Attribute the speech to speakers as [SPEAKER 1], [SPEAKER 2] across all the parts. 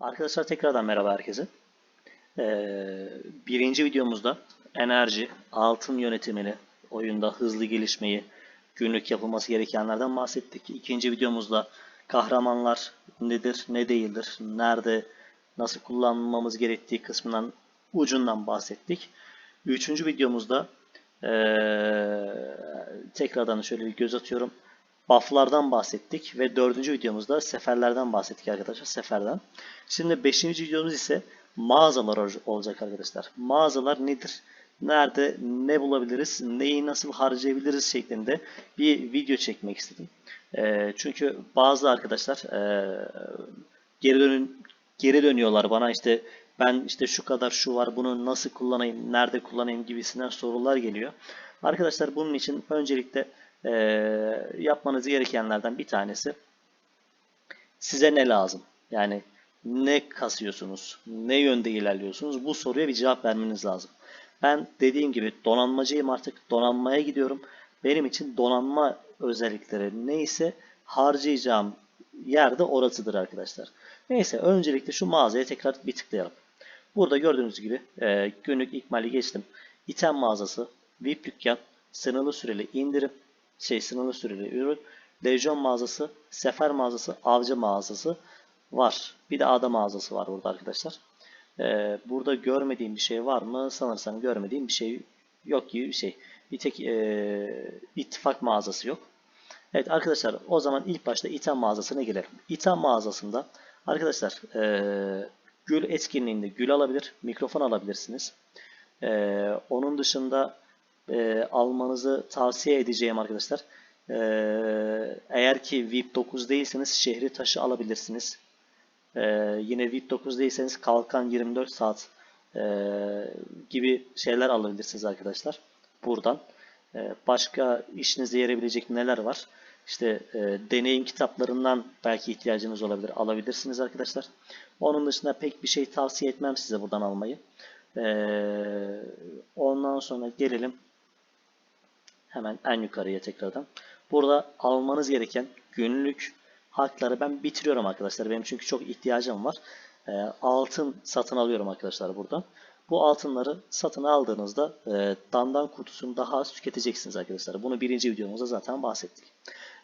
[SPEAKER 1] Arkadaşlar tekrardan merhaba herkese. Ee, birinci videomuzda enerji, altın yönetimini, oyunda hızlı gelişmeyi, günlük yapılması gerekenlerden bahsettik. İkinci videomuzda kahramanlar nedir, ne değildir, nerede, nasıl kullanmamız gerektiği kısmından ucundan bahsettik. Üçüncü videomuzda ee, tekrardan şöyle bir göz atıyorum. Buff'lardan bahsettik ve dördüncü videomuzda seferlerden bahsettik arkadaşlar. Seferden. Şimdi beşinci videomuz ise mağazalar ol- olacak arkadaşlar. Mağazalar nedir? Nerede ne bulabiliriz? Neyi nasıl harcayabiliriz şeklinde bir video çekmek istedim. Ee, çünkü bazı arkadaşlar ee, geri dönün geri dönüyorlar bana işte ben işte şu kadar şu var bunu nasıl kullanayım, nerede kullanayım gibisinden sorular geliyor. Arkadaşlar bunun için öncelikle ee, yapmanız gerekenlerden bir tanesi size ne lazım? Yani ne kasıyorsunuz? Ne yönde ilerliyorsunuz? Bu soruya bir cevap vermeniz lazım. Ben dediğim gibi donanmacıyım artık. Donanmaya gidiyorum. Benim için donanma özellikleri neyse harcayacağım yerde orasıdır arkadaşlar. Neyse öncelikle şu mağazaya tekrar bir tıklayalım. Burada gördüğünüz gibi e, günlük ikmali geçtim. İtem mağazası, VIP dükkan, sınırlı süreli indirim, şey sınırlı süreli ürün, lejyon mağazası, sefer mağazası, avcı mağazası var. Bir de ada mağazası var burada arkadaşlar. E, burada görmediğim bir şey var mı? Sanırsam görmediğim bir şey yok gibi bir şey. Bir tek e, ittifak mağazası yok. Evet arkadaşlar o zaman ilk başta item mağazasına girelim. İtem mağazasında arkadaşlar eee, gül etkinliğinde gül alabilir, mikrofon alabilirsiniz. Eee, onun dışında eee, almanızı tavsiye edeceğim arkadaşlar. Eee, eğer ki VIP 9 değilseniz şehri taşı alabilirsiniz. Eee, yine VIP 9 değilseniz kalkan 24 saat eee, gibi şeyler alabilirsiniz arkadaşlar. Buradan. Ee, Başka işinize yarayabilecek neler var? İşte e, deneyim kitaplarından belki ihtiyacınız olabilir. Alabilirsiniz arkadaşlar. Onun dışında pek bir şey tavsiye etmem size buradan almayı. Ee, ondan sonra gelelim hemen en yukarıya tekrardan. Burada almanız gereken günlük hakları ben bitiriyorum arkadaşlar. Benim çünkü çok ihtiyacım var. Ee, altın satın alıyorum arkadaşlar buradan. Bu altınları satın aldığınızda e, dandan kutusunu daha az tüketeceksiniz arkadaşlar. Bunu birinci videomuzda zaten bahsettik.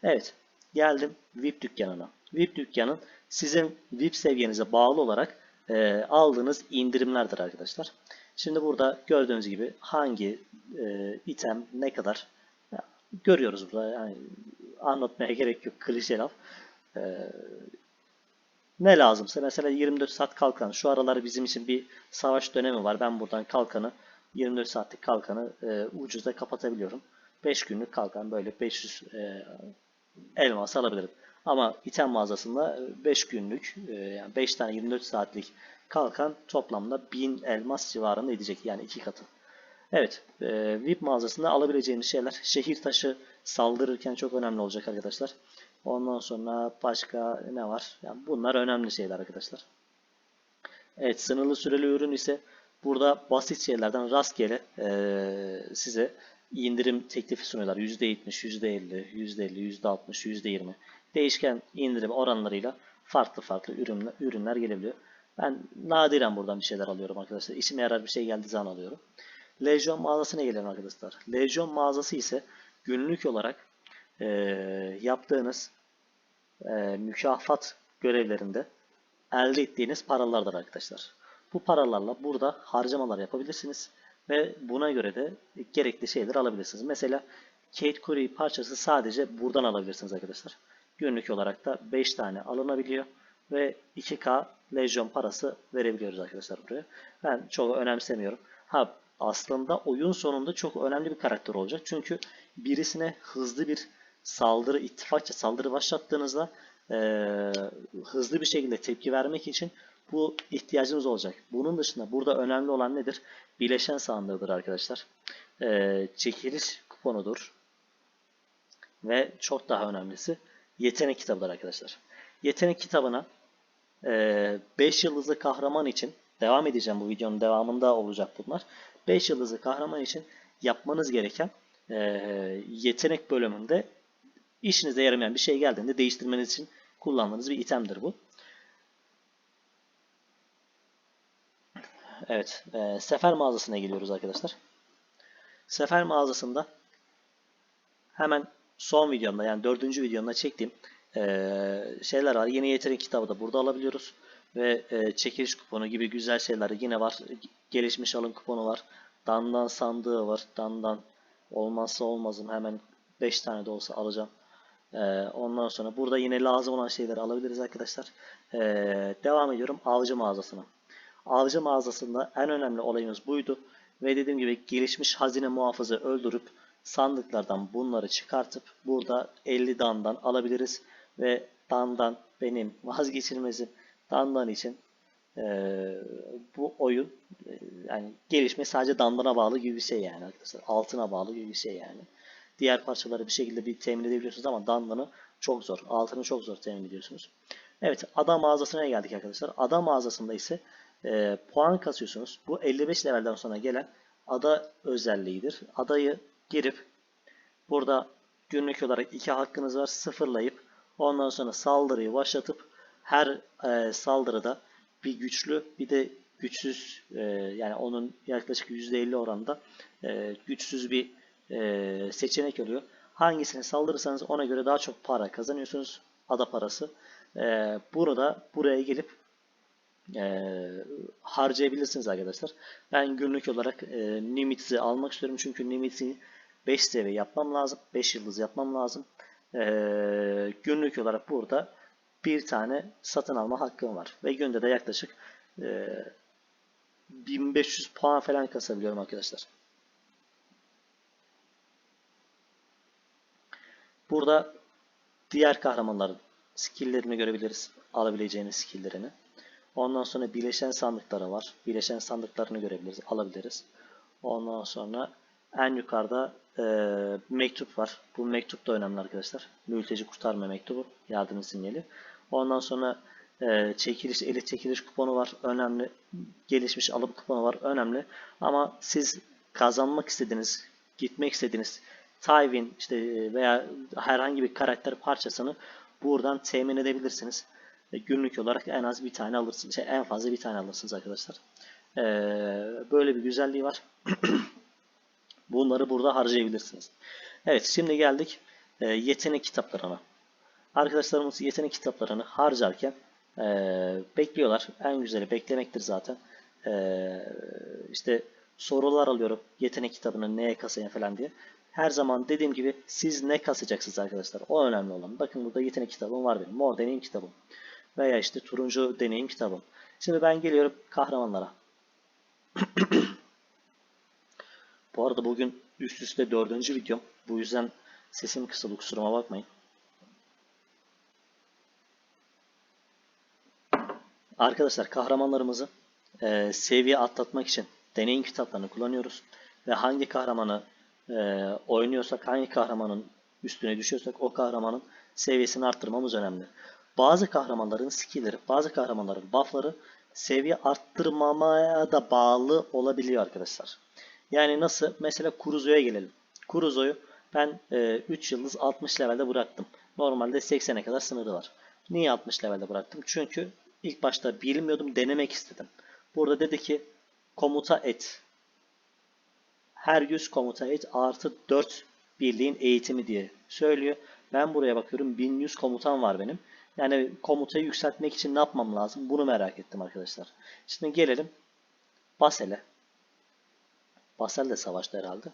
[SPEAKER 1] Evet geldim VIP dükkanına. VIP dükkanın sizin VIP seviyenize bağlı olarak e, aldığınız indirimlerdir arkadaşlar. Şimdi burada gördüğünüz gibi hangi e, item ne kadar görüyoruz burada. Yani anlatmaya gerek yok klişe laf. E, ne lazımsa mesela 24 saat kalkan. Şu aralar bizim için bir savaş dönemi var. Ben buradan kalkanı 24 saatlik kalkanı e, ucuza kapatabiliyorum. 5 günlük kalkan böyle 500 e, elmas alabilirim. Ama item mağazasında 5 günlük e, yani 5 tane 24 saatlik kalkan toplamda 1000 elmas civarında edecek. Yani iki katı. Evet, e, VIP mağazasında alabileceğiniz şeyler şehir taşı saldırırken çok önemli olacak arkadaşlar. Ondan sonra başka ne var? Yani bunlar önemli şeyler arkadaşlar. Evet, sınırlı süreli ürün ise burada basit şeylerden rastgele e, size indirim teklifi sunuyorlar. %70, %50, %50, %60, %20 değişken indirim oranlarıyla farklı farklı ürünler, ürünler gelebiliyor. Ben nadiren buradan bir şeyler alıyorum arkadaşlar. İşime yarar bir şey geldiği zaman alıyorum. Lejyon mağazasına gelelim arkadaşlar. Lejyon mağazası ise günlük olarak e, yaptığınız e, mükafat görevlerinde elde ettiğiniz paralardır arkadaşlar. Bu paralarla burada harcamalar yapabilirsiniz ve buna göre de gerekli şeyler alabilirsiniz. Mesela Kate Curry parçası sadece buradan alabilirsiniz arkadaşlar. Günlük olarak da 5 tane alınabiliyor ve 2K lejyon parası verebiliyoruz arkadaşlar buraya. Ben çok önemsemiyorum. Ha aslında oyun sonunda çok önemli bir karakter olacak. Çünkü birisine hızlı bir saldırı, ittifakça saldırı başlattığınızda eee, hızlı bir şekilde tepki vermek için bu ihtiyacınız olacak. Bunun dışında burada önemli olan nedir? Bileşen sandığıdır arkadaşlar. Eee, çekiliş kuponudur. Ve çok daha önemlisi yetenek kitabıdır arkadaşlar. Yetenek kitabına 5 yıldızlı kahraman için devam edeceğim bu videonun devamında olacak bunlar. 5 yıldızlı kahraman için yapmanız gereken e, yetenek bölümünde işinize yaramayan bir şey geldiğinde değiştirmeniz için kullandığınız bir itemdir bu. Evet. e, sefer mağazasına geliyoruz arkadaşlar. Sefer mağazasında hemen son videomda yani dördüncü videomda çektiğim e, şeyler var. Yeni yetenek kitabı da burada alabiliyoruz. Ve e, çekiliş kuponu gibi güzel şeyler yine var. Gelişmiş alım kuponu var. Dandan sandığı var. Dandan olmazsa olmazım. Hemen 5 tane de olsa alacağım. E, ondan sonra burada yine lazım olan şeyleri alabiliriz arkadaşlar. E, devam ediyorum avcı mağazasına. Avcı mağazasında en önemli olayımız buydu. Ve dediğim gibi gelişmiş hazine muhafızı öldürüp sandıklardan bunları çıkartıp burada 50 dandan alabiliriz. Ve dandan benim vazgeçilmezim. Dandan için eee, bu oyun eee, yani gelişme sadece dandana bağlı gibi bir şey yani arkadaşlar. Altına bağlı gibi bir şey yani. Diğer parçaları bir şekilde bir temin edebiliyorsunuz ama dandanı çok zor. Altını çok zor temin ediyorsunuz. Evet ada mağazasına geldik arkadaşlar. Ada mağazasında ise eee, puan kasıyorsunuz. Bu 55 levelden sonra gelen ada özelliğidir. Adayı girip burada günlük olarak iki hakkınız var. Sıfırlayıp ondan sonra saldırıyı başlatıp her e, saldırıda bir güçlü bir de güçsüz e, yani onun yaklaşık %50 oranında e, güçsüz bir e, seçenek oluyor. Hangisini saldırırsanız ona göre daha çok para kazanıyorsunuz. Ada parası. E, burada buraya gelip e, harcayabilirsiniz arkadaşlar. Ben günlük olarak e, Nimits'i almak istiyorum. Çünkü Nimits'i 5 seviye yapmam lazım. 5 yıldız yapmam lazım. E, günlük olarak burada bir tane satın alma hakkım var. Ve günde de yaklaşık e, 1500 puan falan kasabiliyorum arkadaşlar. Burada diğer kahramanların skill'lerini görebiliriz. Alabileceğiniz skill'lerini. Ondan sonra bileşen sandıkları var. Bileşen sandıklarını görebiliriz, alabiliriz. Ondan sonra en yukarıda e, mektup var. Bu mektup da önemli arkadaşlar. Mülteci kurtarma mektubu, yardım sinyali. Ondan sonra e, çekiliş, elit çekiliş kuponu var. Önemli. Gelişmiş alım kuponu var. Önemli. Ama siz kazanmak istediğiniz, gitmek istediğiniz Tywin işte veya herhangi bir karakter parçasını buradan temin edebilirsiniz. Günlük olarak en az bir tane alırsınız. Şey, en fazla bir tane alırsınız arkadaşlar. E, böyle bir güzelliği var. Bunları burada harcayabilirsiniz. Evet şimdi geldik e, yetenek kitaplarına. Arkadaşlarımız yetenek kitaplarını harcarken e, bekliyorlar. En güzeli beklemektir zaten. E, işte sorular alıyorum yetenek kitabını neye kasayım falan diye. Her zaman dediğim gibi siz ne kasacaksınız arkadaşlar. O önemli olan. Bakın burada yetenek kitabım var benim. Mor deneyim kitabım. Veya işte turuncu deneyim kitabım. Şimdi ben geliyorum kahramanlara. Bu arada bugün üst üste dördüncü videom. Bu yüzden sesim kısıldı kusuruma bakmayın. Arkadaşlar kahramanlarımızı e, seviye atlatmak için deneyim kitaplarını kullanıyoruz. Ve hangi kahramanı e, oynuyorsak, hangi kahramanın üstüne düşüyorsak o kahramanın seviyesini arttırmamız önemli. Bazı kahramanların skillleri, bazı kahramanların buffları seviye arttırmamaya da bağlı olabiliyor arkadaşlar. Yani nasıl? Mesela Kuruzo'ya gelelim. Kuruzo'yu ben e, 3 yıldız 60 levelde bıraktım. Normalde 80'e kadar sınırı var. Niye 60 levelde bıraktım? Çünkü ilk başta bilmiyordum, denemek istedim. Burada dedi ki komuta et. Her 100 komuta et artı 4 birliğin eğitimi diye söylüyor. Ben buraya bakıyorum 1100 komutan var benim. Yani komutayı yükseltmek için ne yapmam lazım? Bunu merak ettim arkadaşlar. Şimdi gelelim Basel'e. Basel de savaştı herhalde.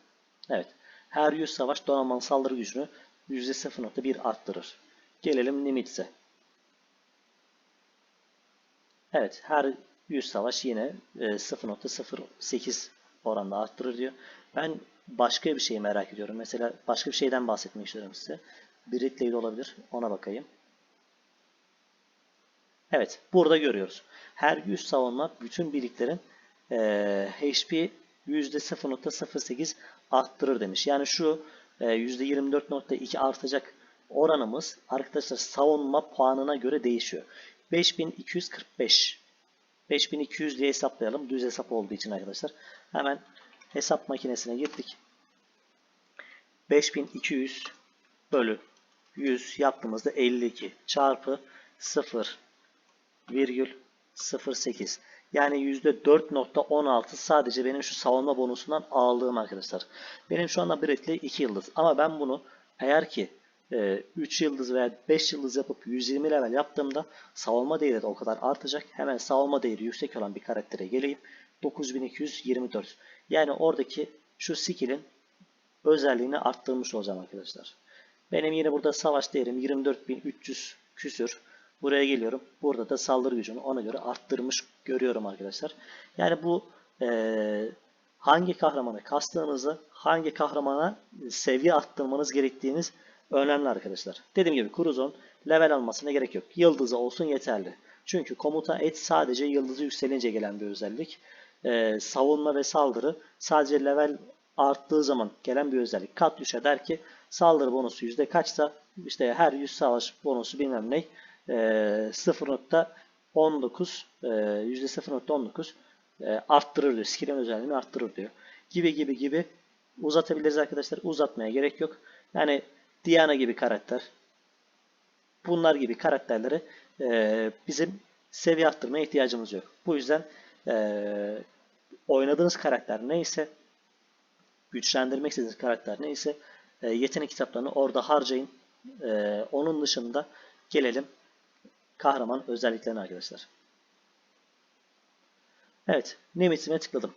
[SPEAKER 1] Evet. Her 100 savaş donanmanın saldırı gücünü %0.1 arttırır. Gelelim Nimitz'e. Evet. Her 100 savaş yine 0.08 oranda arttırır diyor. Ben başka bir şeyi merak ediyorum. Mesela başka bir şeyden bahsetmek istiyorum size. Biritle de olabilir. Ona bakayım. Evet. Burada görüyoruz. Her 100 savunma bütün birliklerin e, HP %0.08 arttırır demiş. Yani şu e, %24.2 artacak oranımız arkadaşlar savunma puanına göre değişiyor. 5245 5200 diye hesaplayalım. Düz hesap olduğu için arkadaşlar. Hemen hesap makinesine gittik. 5200 bölü 100 yaptığımızda 52 çarpı 0 virgül 08. Yani %4.16 sadece benim şu savunma bonusundan aldığım arkadaşlar. Benim şu anda Bradley 2 yıldız. Ama ben bunu eğer ki 3 yıldız veya 5 yıldız yapıp 120 level yaptığımda savunma değeri de o kadar artacak. Hemen savunma değeri yüksek olan bir karaktere geleyim. 9224. Yani oradaki şu skill'in özelliğini arttırmış olacağım arkadaşlar. Benim yine burada savaş değerim 24300 küsür. Buraya geliyorum. Burada da saldırı gücünü ona göre arttırmış görüyorum arkadaşlar. Yani bu e, hangi kahramanı kastığınızı, hangi kahramana seviye arttırmanız gerektiğiniz önemli arkadaşlar. Dediğim gibi Cruzon level almasına gerek yok. Yıldızı olsun yeterli. Çünkü komuta et sadece yıldızı yükselince gelen bir özellik. Ee, savunma ve saldırı sadece level arttığı zaman gelen bir özellik. Kat düşe der ki saldırı bonusu yüzde kaçsa işte her 100 savaş bonusu bilmem ne 0.19 e, yüzde 0.19 e, arttırır diyor. Skill'in özelliğini arttırır diyor. Gibi gibi gibi uzatabiliriz arkadaşlar. Uzatmaya gerek yok. Yani Diana gibi karakter bunlar gibi karakterleri e, bizim seviye arttırmaya ihtiyacımız yok. Bu yüzden e, oynadığınız karakter neyse güçlendirmek istediğiniz karakter neyse e, yetenek kitaplarını orada harcayın. E, onun dışında gelelim kahraman özelliklerine arkadaşlar. Evet, Nemetis'ime tıkladım.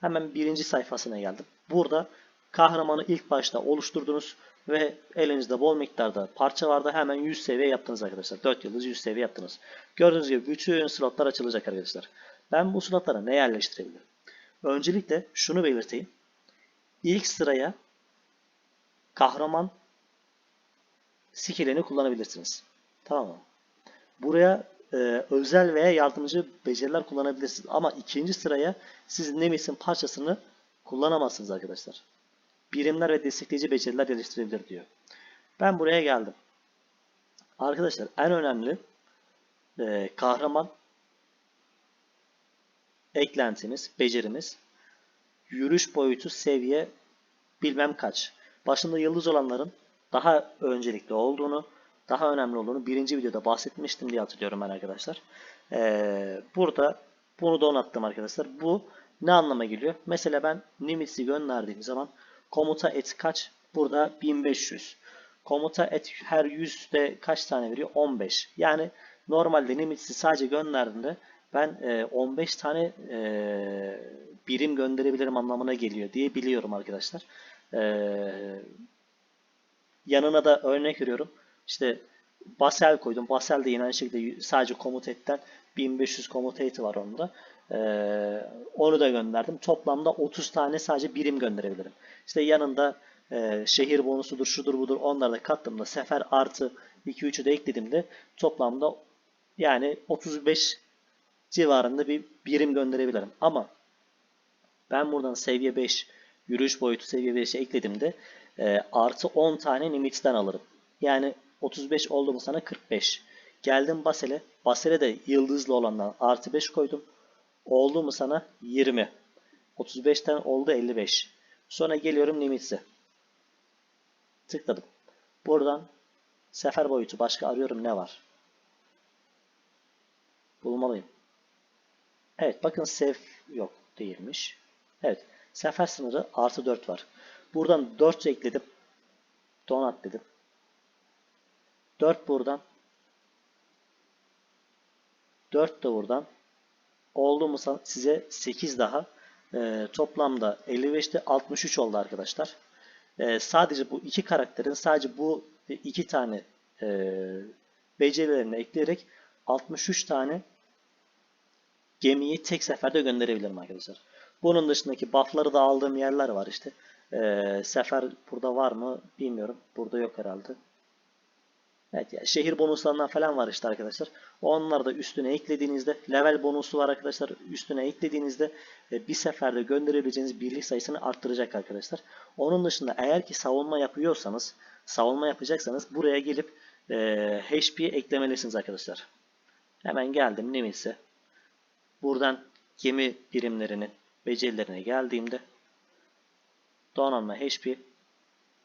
[SPEAKER 1] Hemen birinci sayfasına geldim. Burada kahramanı ilk başta oluşturdunuz ve elinizde bol miktarda parça vardı. Hemen 100 seviye yaptınız arkadaşlar. 4 yıldız 100 seviye yaptınız. Gördüğünüz gibi bütün slotlar açılacak arkadaşlar. Ben bu slotlara ne yerleştirebilirim? Öncelikle şunu belirteyim. İlk sıraya kahraman skillini kullanabilirsiniz. Tamam mı? Buraya e, özel veya yardımcı beceriler kullanabilirsiniz. Ama ikinci sıraya siz Nemes'in parçasını kullanamazsınız arkadaşlar. Birimler ve destekleyici beceriler geliştirebilir diyor. Ben buraya geldim. Arkadaşlar en önemli e, kahraman eklentimiz, becerimiz yürüyüş boyutu seviye bilmem kaç. Başında yıldız olanların daha öncelikli olduğunu, daha önemli olduğunu birinci videoda bahsetmiştim diye hatırlıyorum ben arkadaşlar. Ee, burada bunu donattım arkadaşlar. Bu ne anlama geliyor? Mesela ben Nimitsi gönderdiğim zaman komuta et kaç? Burada 1500. Komuta et her 100'de kaç tane veriyor? 15. Yani normalde Nimitsi sadece gönderdiğinde ben 15 e, tane e, birim gönderebilirim anlamına geliyor diye biliyorum arkadaşlar. E, yanına da örnek veriyorum. İşte Basel koydum. Basel de yine aynı şekilde sadece komut etten 1500 komut eti var onda. Ee, onu da gönderdim. Toplamda 30 tane sadece birim gönderebilirim. İşte yanında e, şehir bonusudur, şudur budur onları da kattığımda sefer artı 2-3'ü de eklediğimde toplamda yani 35 civarında bir birim gönderebilirim. Ama ben buradan seviye 5 yürüyüş boyutu seviye 5'e eklediğimde e, artı 10 tane limit'ten alırım. Yani 35 oldu mu sana 45. Geldim Basel'e. Basel'e de yıldızlı olandan artı 5 koydum. Oldu mu sana 20. 35'ten oldu 55. Sonra geliyorum Nimit'e. Tıkladım. Buradan sefer boyutu başka arıyorum ne var? Bulmalıyım. Evet bakın sev yok değilmiş. Evet sefer sınırı artı 4 var. Buradan 4 ekledim. Donat dedim. 4 buradan. 4 de buradan. Oldu mu size 8 daha. E, toplamda 55'te 63 oldu arkadaşlar. E, sadece bu iki karakterin sadece bu iki tane e, becerilerini ekleyerek 63 tane gemiyi tek seferde gönderebilirim arkadaşlar. Bunun dışındaki buffları da aldığım yerler var işte. E, sefer burada var mı bilmiyorum. Burada yok herhalde. Evet yani şehir bonuslarından falan var işte arkadaşlar. Onları da üstüne eklediğinizde level bonusu var arkadaşlar. Üstüne eklediğinizde e, bir seferde gönderebileceğiniz birlik sayısını arttıracak arkadaşlar. Onun dışında eğer ki savunma yapıyorsanız, savunma yapacaksanız buraya gelip e, HP eklemelisiniz arkadaşlar. Hemen geldim Nimit'se. Buradan gemi birimlerinin becerilerine geldiğimde donanma HP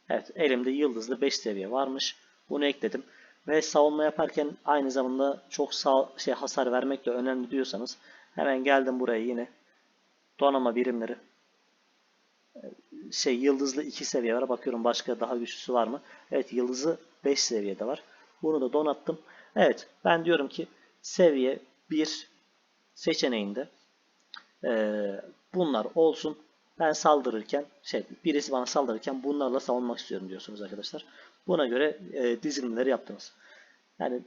[SPEAKER 1] Evet elimde yıldızlı 5 seviye varmış. Bunu ekledim. Ve savunma yaparken aynı zamanda çok sağ, şey hasar vermek de önemli diyorsanız Hemen geldim buraya yine. Donanma birimleri. Şey yıldızlı 2 seviye var. Bakıyorum başka daha güçlüsü var mı? Evet yıldızı 5 seviyede var. Bunu da donattım. Evet ben diyorum ki seviye 1 seçeneğinde eee, bunlar olsun. Ben saldırırken şey birisi bana saldırırken bunlarla savunmak istiyorum diyorsunuz arkadaşlar. Buna göre e, dizilimleri yaptınız. Yani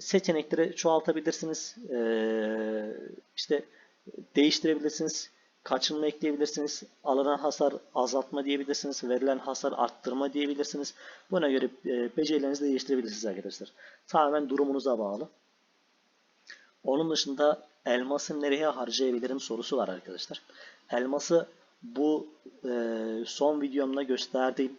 [SPEAKER 1] seçenekleri çoğaltabilirsiniz. Eee işte değiştirebilirsiniz. Kaçınma ekleyebilirsiniz. Alınan hasar azaltma diyebilirsiniz. Verilen hasar arttırma diyebilirsiniz. Buna göre e, becerilerinizi değiştirebilirsiniz arkadaşlar. Tamamen durumunuza bağlı. Onun dışında elması nereye harcayabilirim sorusu var arkadaşlar. Elması bu e, son videomda gösterdiğim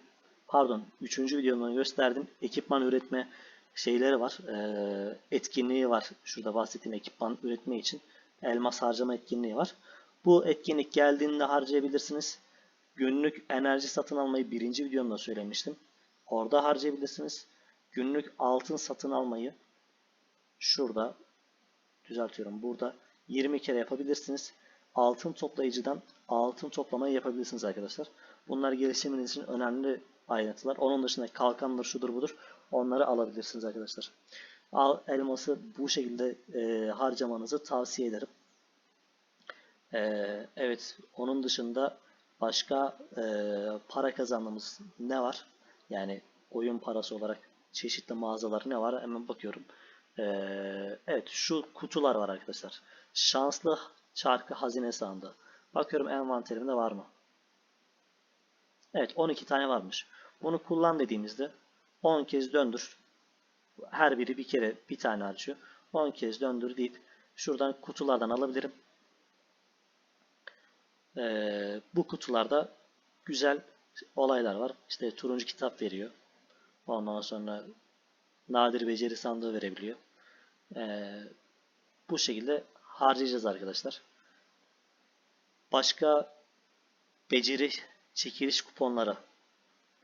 [SPEAKER 1] pardon 3. videomda gösterdiğim ekipman üretme şeyleri var. E, etkinliği var. Şurada bahsettiğim ekipman üretme için elmas harcama etkinliği var. Bu etkinlik geldiğinde harcayabilirsiniz. Günlük enerji satın almayı birinci videomda söylemiştim. Orada harcayabilirsiniz. Günlük altın satın almayı şurada düzeltiyorum. Burada 20 kere yapabilirsiniz. Altın toplayıcıdan altın toplamayı yapabilirsiniz arkadaşlar. Bunlar gelişiminiz için önemli ayrıntılar. Onun dışında kalkandır, şudur budur. Onları alabilirsiniz arkadaşlar. Al, elması bu şekilde e, harcamanızı tavsiye ederim. E, evet, onun dışında başka e, para kazandığımız ne var? Yani oyun parası olarak çeşitli mağazalar ne var? Hemen bakıyorum. E, evet, şu kutular var arkadaşlar. Şanslı çarkı hazine sandığı. Bakıyorum envanterimde var mı? Evet 12 tane varmış. Bunu kullan dediğimizde 10 kez döndür. Her biri bir kere bir tane harcıyor. 10 kez döndür deyip şuradan kutulardan alabilirim. Ee, bu kutularda güzel olaylar var. İşte turuncu kitap veriyor. Ondan sonra nadir beceri sandığı verebiliyor. Ee, bu şekilde harcayacağız arkadaşlar. Başka beceri çekiliş kuponları.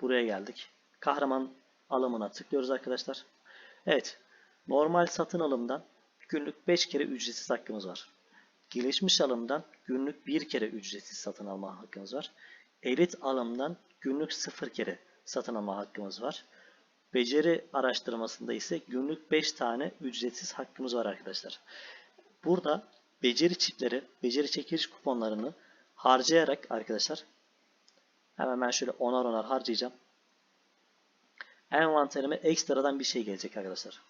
[SPEAKER 1] Buraya geldik. Kahraman alımına tıklıyoruz arkadaşlar. Evet. Normal satın alımdan günlük 5 kere ücretsiz hakkımız var. Gelişmiş alımdan günlük 1 kere ücretsiz satın alma hakkımız var. Elit alımdan günlük 0 kere satın alma hakkımız var. Beceri araştırmasında ise günlük 5 tane ücretsiz hakkımız var arkadaşlar. Burada beceri çipleri, beceri çekiliş kuponlarını harcayarak arkadaşlar hemen ben şöyle onar onar harcayacağım. Envanterime ekstradan bir şey gelecek arkadaşlar.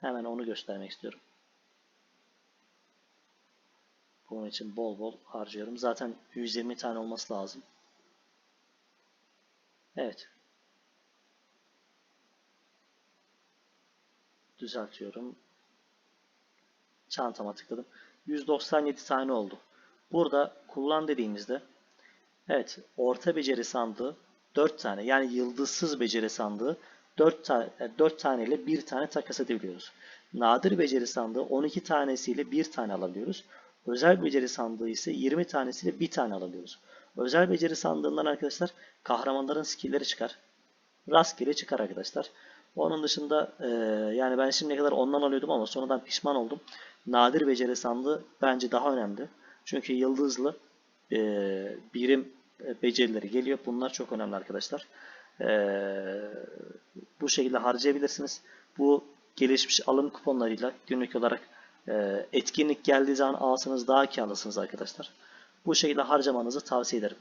[SPEAKER 1] Hemen onu göstermek istiyorum. Bunun için bol bol harcıyorum. Zaten 120 tane olması lazım. Evet. Düzeltiyorum. Çantama tıkladım. 197 tane oldu. Burada kullan dediğimizde evet orta beceri sandığı 4 tane yani yıldızsız beceri sandığı 4 tane 4 tane ile 1 tane takas edebiliyoruz. Nadir beceri sandığı 12 tanesiyle 1 tane alabiliyoruz. Özel beceri sandığı ise 20 tanesiyle 1 tane alabiliyoruz. Özel beceri sandığından arkadaşlar kahramanların skillleri çıkar. Rastgele çıkar arkadaşlar. Onun dışında e, yani ben şimdiye kadar ondan alıyordum ama sonradan pişman oldum. Nadir beceri sandığı bence daha önemli. Çünkü yıldızlı e, birim e, becerileri geliyor. Bunlar çok önemli arkadaşlar. E, bu şekilde harcayabilirsiniz. Bu gelişmiş alım kuponlarıyla günlük olarak e, etkinlik geldiği zaman alsanız daha karlısınız arkadaşlar. Bu şekilde harcamanızı tavsiye ederim.